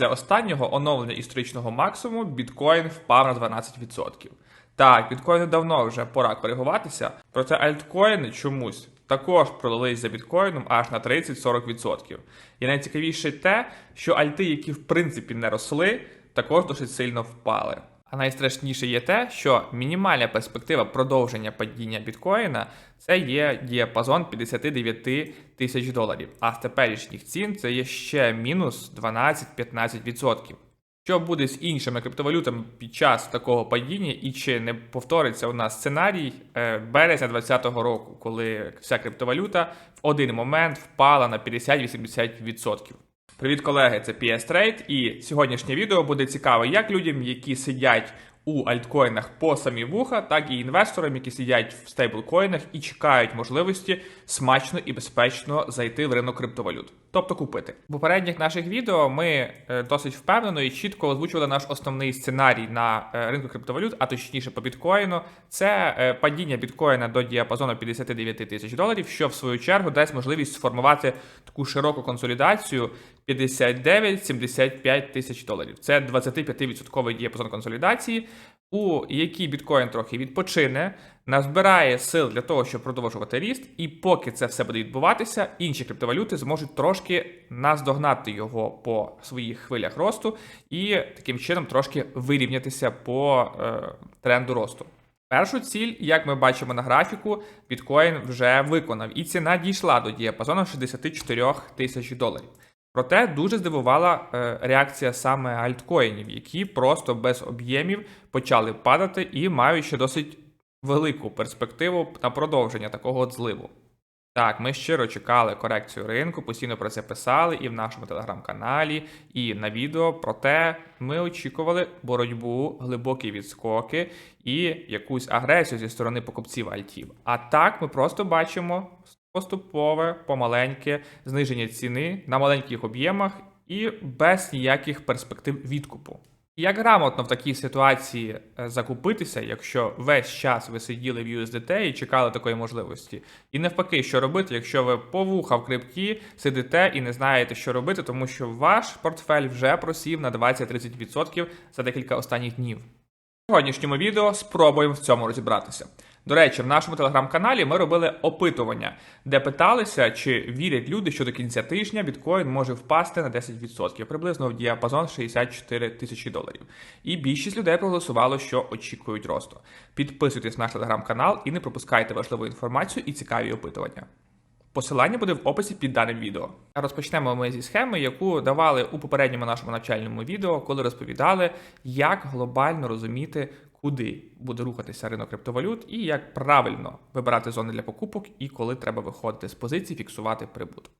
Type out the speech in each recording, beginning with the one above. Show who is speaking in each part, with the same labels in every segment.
Speaker 1: після останнього оновлення історичного максимуму біткоін впав на 12%. Так, біткоїну давно вже пора коригуватися, проте альткоїни чомусь також продались за біткоїном аж на 30-40%. І найцікавіше те, що альти, які в принципі не росли, також досить сильно впали. А найстрашніше є те, що мінімальна перспектива продовження падіння біткоїна це є діапазон 59 тисяч доларів. А з теперішніх цін це є ще мінус 12-15%. Що буде з іншими криптовалютами під час такого падіння, і чи не повториться у нас сценарій е, березня 2020 року, коли вся криптовалюта в один момент впала на 50-80%? Привіт, колеги! Це PS Trade, і сьогоднішнє відео буде цікаве як людям, які сидять у альткоїнах по самі вуха, так і інвесторам, які сидять в стейблкоїнах і чекають можливості смачно і безпечно зайти в ринок криптовалют, тобто купити. В попередніх наших відео ми е, досить впевнено і чітко озвучували наш основний сценарій на е, ринку криптовалют, а точніше по біткоїну. Це е, падіння біткоїна до діапазону 59 тисяч доларів, що в свою чергу дасть можливість сформувати таку широку консолідацію 59-75 тисяч доларів. Це 25% діапазон консолідації, у якій біткоін трохи відпочине, назбирає сил для того, щоб продовжувати ріст, і поки це все буде відбуватися, інші криптовалюти зможуть трошки наздогнати його по своїх хвилях росту і таким чином трошки вирівнятися по е, тренду росту. Першу ціль, як ми бачимо на графіку, біткоін вже виконав, і ціна дійшла до діапазону 64 тисяч доларів. Проте дуже здивувала е, реакція саме альткоїнів, які просто без об'ємів почали падати і мають ще досить велику перспективу на продовження такого от зливу. Так, ми щиро чекали корекцію ринку, постійно про це писали і в нашому телеграм-каналі, і на відео. Проте ми очікували боротьбу, глибокі відскоки і якусь агресію зі сторони покупців альтів. А так ми просто бачимо поступове, помаленьке зниження ціни на маленьких об'ємах і без ніяких перспектив відкупу. Як грамотно в такій ситуації е, закупитися, якщо весь час ви сиділи в USDT і чекали такої можливості? І навпаки, що робити, якщо ви по вуха в крипті сидите і не знаєте, що робити, тому що ваш портфель вже просів на 20-30% за декілька останніх днів. В сьогоднішньому відео спробуємо в цьому розібратися. До речі, в нашому телеграм-каналі ми робили опитування, де питалися, чи вірять люди, що до кінця тижня біткоін може впасти на 10%, приблизно в діапазон 64 тисячі доларів. І більшість людей проголосувало, що очікують росту. Підписуйтесь на наш телеграм-канал і не пропускайте важливу інформацію і цікаві опитування. Посилання буде в описі під даним відео. Розпочнемо ми зі схеми, яку давали у попередньому нашому навчальному відео, коли розповідали, як глобально розуміти, куди буде рухатися ринок криптовалют, і як правильно вибирати зони для покупок і коли треба виходити з позицій, фіксувати прибуток.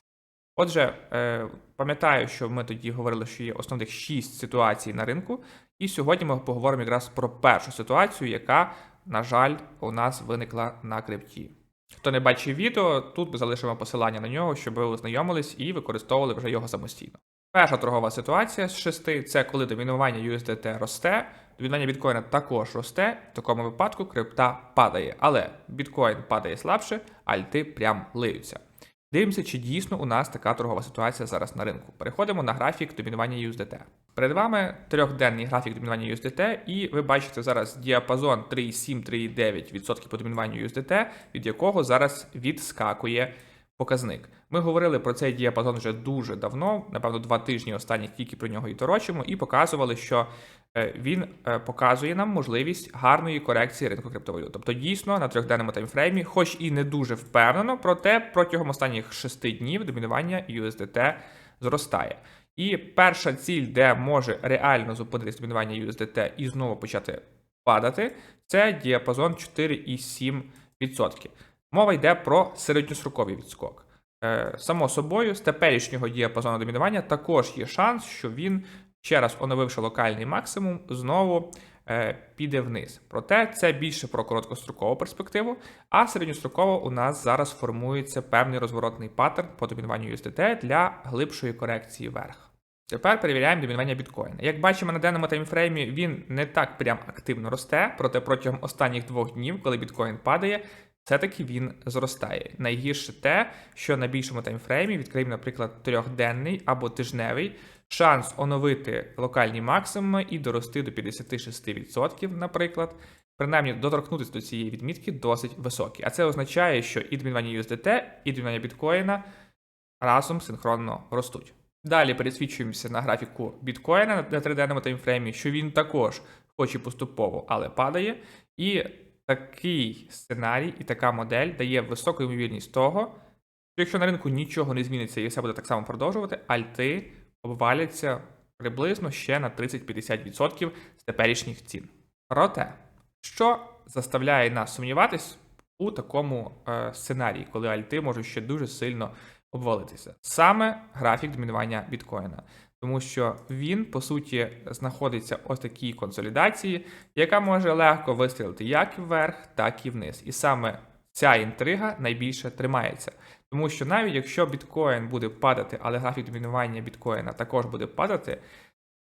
Speaker 1: Отже, е, пам'ятаю, що ми тоді говорили, що є основних 6 ситуацій на ринку, і сьогодні ми поговоримо якраз про першу ситуацію, яка, на жаль, у нас виникла на крипті. Хто не бачив відео, тут ми залишимо посилання на нього, щоб ви ознайомились і використовували вже його самостійно. Перша торгова ситуація з шести це коли домінування USDT росте, домінування біткоїна також росте, в такому випадку крипта падає. Але біткоін падає слабше, альти прям лиються. Дивимося, чи дійсно у нас така торгова ситуація зараз на ринку. Переходимо на графік домінування USDT. Перед вами трьохденний графік домінування USDT, і ви бачите зараз діапазон 3,7-3,9% по домінуванню USDT, від якого зараз відскакує показник. Ми говорили про цей діапазон вже дуже давно, напевно, два тижні останніх тільки про нього і торочимо, і показували, що е, він е, показує нам можливість гарної корекції ринку криптовалют. Тобто, дійсно на трьохденному таймфреймі, хоч і не дуже впевнено, проте протягом останніх шести днів домінування USDT зростає. І перша ціль, де може реально зупинитися домінування USDT і знову почати падати, це діапазон 4,7%. Мова йде про середньостроковий відскок. Е, само собою, з теперішнього діапазону домінування також є шанс, що він, ще раз оновивши локальний максимум, знову е, піде вниз. Проте це більше про короткострокову перспективу, а середньостроково у нас зараз формується певний розворотний паттерн по домінуванню USDT для глибшої корекції вверх. Тепер перевіряємо домінування біткоїна. Як бачимо на денному таймфреймі, він не так прям активно росте, проте протягом останніх двох днів, коли біткоін падає, все-таки він зростає. Найгірше те, що на більшому таймфреймі відкриємо, наприклад, трьохденний або тижневий, шанс оновити локальні максимуми і дорости до 56%, наприклад. Принаймні, доторкнутися до цієї відмітки досить високий. А це означає, що і домінування USDT, і домінування біткоїна разом синхронно ростуть. Далі пересвідчуємося на графіку біткоїна на 3-денному таймфреймі, що він також, хоч і поступово, але падає. І такий сценарій і така модель дає високу ймовірність того, що якщо на ринку нічого не зміниться і все буде так само продовжувати, альти обваляться приблизно ще на 30-50% з теперішніх цін. Проте, що заставляє нас сумніватись у такому е, сценарії, коли альти можуть ще дуже сильно обвалитися? Саме графік домінування біткоїна. Тому що він, по суті, знаходиться ось такій консолідації, яка може легко вистрілити як вверх, так і вниз. І саме ця інтрига найбільше тримається. Тому що навіть якщо біткоін буде падати, але графік домінування біткоїна також буде падати,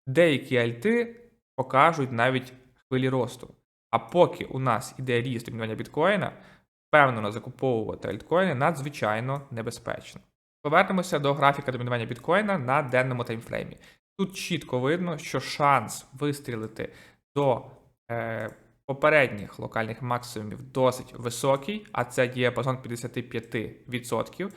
Speaker 1: деякі альти покажуть навіть хвилі росту. А поки у нас іде ріст домінування біткоїна, впевнено закуповувати альткоїни надзвичайно небезпечно. Повернемося до графіка домінування біткоїна на денному таймфреймі. Тут чітко видно, що шанс вистрілити до е, попередніх локальних максимумів досить високий, а це діапазон 55%.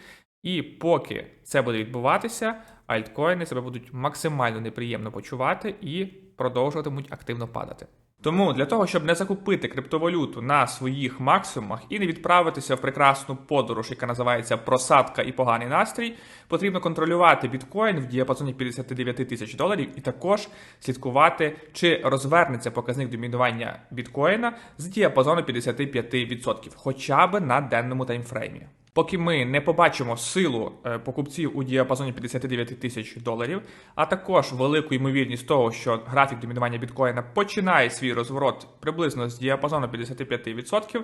Speaker 1: І поки це буде відбуватися, альткоїни себе будуть максимально неприємно почувати і продовжуватимуть активно падати. Тому для того, щоб не закупити криптовалюту на своїх максимумах і не відправитися в прекрасну подорож, яка називається просадка і поганий настрій, потрібно контролювати біткоін в діапазоні 59 тисяч доларів і також слідкувати, чи розвернеться показник домінування біткоїна з діапазону 55%, хоча б на денному таймфреймі. Поки ми не побачимо силу е, покупців у діапазоні 59 тисяч доларів, а також велику ймовірність того, що графік домінування біткоїна починає свій розворот приблизно з діапазону 55%,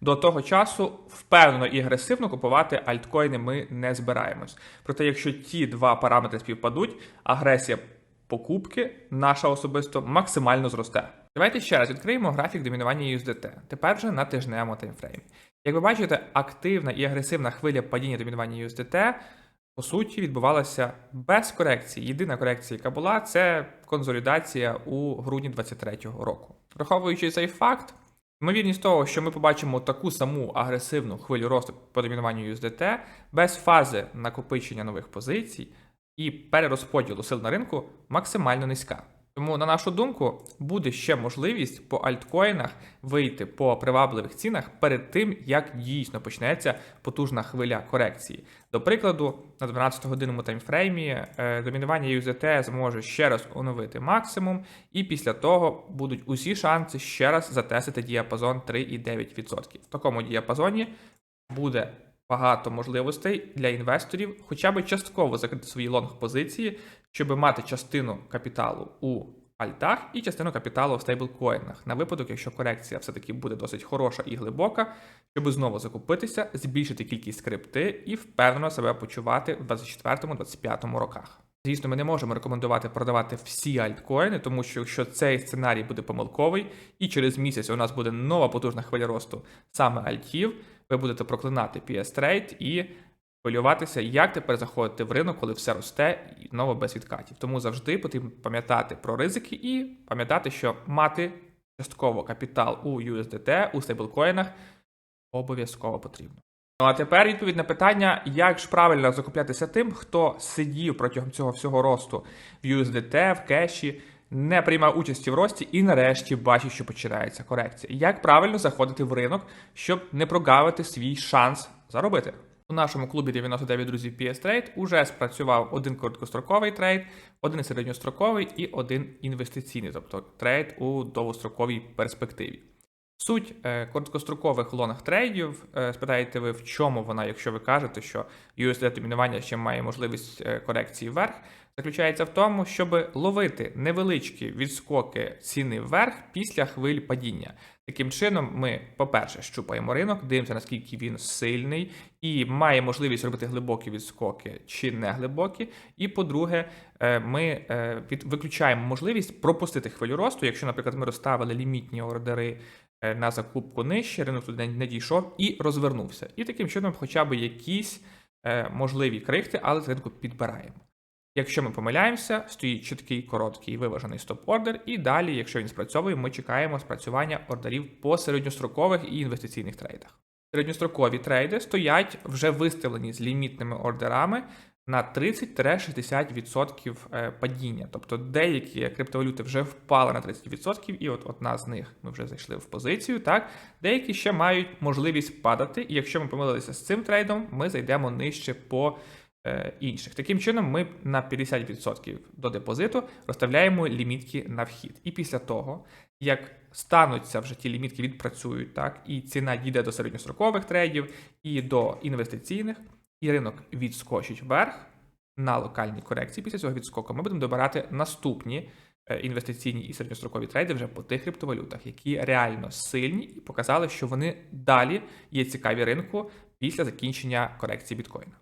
Speaker 1: до того часу впевнено і агресивно купувати альткоїни ми не збираємось. Проте, якщо ті два параметри співпадуть, агресія покупки наша особисто максимально зросте. Давайте ще раз відкриємо графік домінування USDT. Тепер вже на тижневому таймфреймі. Як ви бачите, активна і агресивна хвиля падіння домінування USDT по суті відбувалася без корекції. Єдина корекція, яка була, це консолідація у грудні 2023 року. Враховуючи цей факт, ймовірність того, що ми побачимо таку саму агресивну хвилю росту по домінуванню USDT без фази накопичення нових позицій і перерозподілу сил на ринку максимально низька. Тому, на нашу думку, буде ще можливість по альткоїнах вийти по привабливих цінах перед тим, як дійсно почнеться потужна хвиля корекції. До прикладу, на 12-годинному таймфреймі е, домінування USDT зможе ще раз оновити максимум, і після того будуть усі шанси ще раз затестити діапазон 3,9%. В такому діапазоні буде багато можливостей для інвесторів, хоча б частково закрити свої лонг-позиції, щоб мати частину капіталу у альтах і частину капіталу в стейблкоїнах на випадок, якщо корекція все-таки буде досить хороша і глибока, щоб знову закупитися, збільшити кількість крипти і впевнено себе почувати в 24-25 роках. Звісно, ми не можемо рекомендувати продавати всі альткоїни, тому що якщо цей сценарій буде помилковий, і через місяць у нас буде нова потужна хвиля росту саме альтів, ви будете проклинати PS Trade і хвилюватися, як тепер заходити в ринок, коли все росте і знову без відкатів. Тому завжди потрібно пам'ятати про ризики і пам'ятати, що мати частково капітал у USDT, у стейблкоїнах обов'язково потрібно. Ну а тепер відповідь на питання, як ж правильно закуплятися тим, хто сидів протягом цього всього росту в USDT, в кеші, не приймав участі в рості і нарешті бачить, що починається корекція. Як правильно заходити в ринок, щоб не прогавити свій шанс заробити? У нашому клубі 99 друзів PS Trade уже спрацював один короткостроковий трейд, один середньостроковий і один інвестиційний, тобто трейд у довгостроковій перспективі. Суть е, короткострокових лонг трейдів, е, спитаєте ви, в чому вона, якщо ви кажете, що USD домінування ще має можливість е, корекції вверх, заключається в тому, щоб ловити невеличкі відскоки ціни вверх після хвиль падіння. Таким чином, ми, по-перше, щупаємо ринок, дивимося, наскільки він сильний і має можливість робити глибокі відскоки чи не глибокі. І по-друге, ми виключаємо можливість пропустити хвилю росту, якщо, наприклад, ми розставили лімітні ордери на закупку нижче, ринок туди не дійшов і розвернувся. І таким чином, хоча б якісь е, можливі крихти, але з ринку підбираємо. Якщо ми помиляємося, стоїть чіткий короткий виважений стоп-ордер, і далі, якщо він спрацьовує, ми чекаємо спрацювання ордерів по середньострокових і інвестиційних трейдах. Середньострокові трейди стоять вже виставлені з лімітними ордерами на 30-60% е, падіння. Тобто деякі криптовалюти вже впали на 30%, і от одна з них ми вже зайшли в позицію. Так, деякі ще мають можливість падати, і якщо ми помилилися з цим трейдом, ми зайдемо нижче по е, інших. Таким чином, ми на 50% до депозиту розставляємо лімітки на вхід. І після того, як стануться вже ті лімітки, відпрацюють, так, і ціна дійде до середньострокових трейдів і до інвестиційних, і ринок відскочить вверх на локальній корекції. Після цього відскоку ми будемо добирати наступні е, інвестиційні і середньострокові трейди вже по тих криптовалютах, які реально сильні і показали, що вони далі є цікаві ринку після закінчення корекції біткоїна.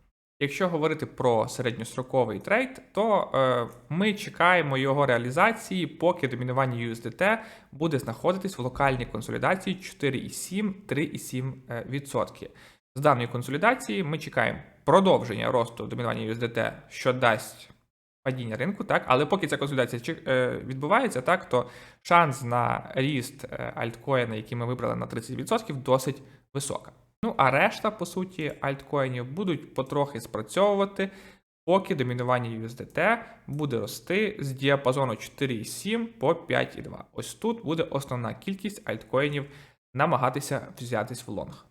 Speaker 1: Якщо говорити про середньостроковий трейд, то е, ми чекаємо його реалізації, поки домінування USDT буде знаходитись в локальній консолідації 4,7-3,7%. З даної консолідації ми чекаємо продовження росту домінування USDT, що дасть падіння ринку, так, але поки ця консолідація е, відбувається, так, то шанс на ріст е, альткоїна, який ми вибрали на 30%, досить висока. Ну а решта, по суті, альткоїнів будуть потрохи спрацьовувати, поки домінування USDT буде рости з діапазону 4,7 по 5,2. Ось тут буде основна кількість альткоїнів намагатися взятись в лонг.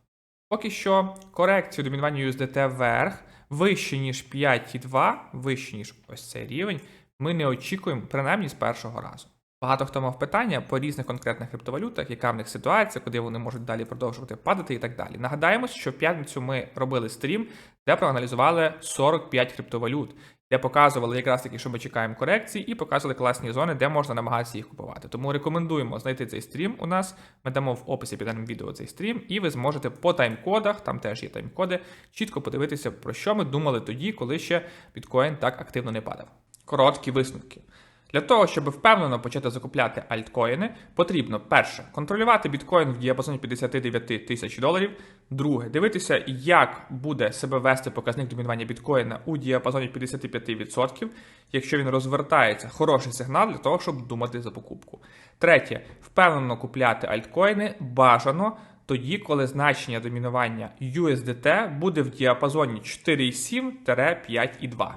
Speaker 1: Поки що корекцію домінування USDT вверх вище, ніж 5,2, вище, ніж ось цей рівень, ми не очікуємо принаймні з першого разу. Багато хто мав питання по різних конкретних криптовалютах, яка в них ситуація, куди вони можуть далі продовжувати падати і так далі. Нагадаємо, що в п'ятницю ми робили стрім, де проаналізували 45 криптовалют, де показували якраз таки, що ми чекаємо корекції, і показували класні зони, де можна намагатися їх купувати. Тому рекомендуємо знайти цей стрім у нас. Ми дамо в описі під даним відео цей стрім, і ви зможете по тайм-кодах, там теж є тайм-коди, чітко подивитися, про що ми думали тоді, коли ще біткоін так активно не падав. Короткі висновки. Для того, щоб впевнено почати закупляти альткоїни, потрібно перше контролювати біткоін в діапазоні 59 тисяч доларів. Друге, дивитися, як буде себе вести показник домінування біткоїна у діапазоні 55%. Якщо він розвертається, хороший сигнал для того, щоб думати за покупку. Третє, впевнено купляти альткоїни бажано тоді, коли значення домінування USDT буде в діапазоні 4,7-5,2.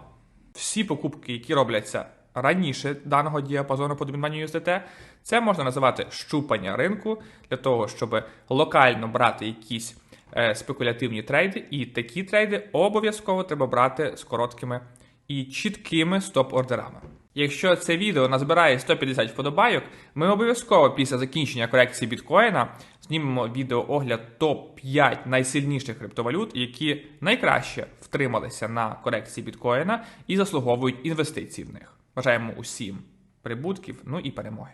Speaker 1: Всі покупки, які робляться раніше даного діапазону по домінуванню USDT, це можна називати щупання ринку для того, щоб локально брати якісь е, спекулятивні трейди, і такі трейди обов'язково треба брати з короткими і чіткими стоп-ордерами. Якщо це відео назбирає 150 вподобайок, ми обов'язково після закінчення корекції біткоїна знімемо відео огляд топ-5 найсильніших криптовалют, які найкраще втрималися на корекції біткоїна і заслуговують інвестицій в них. Бажаємо усім прибутків, ну і перемоги.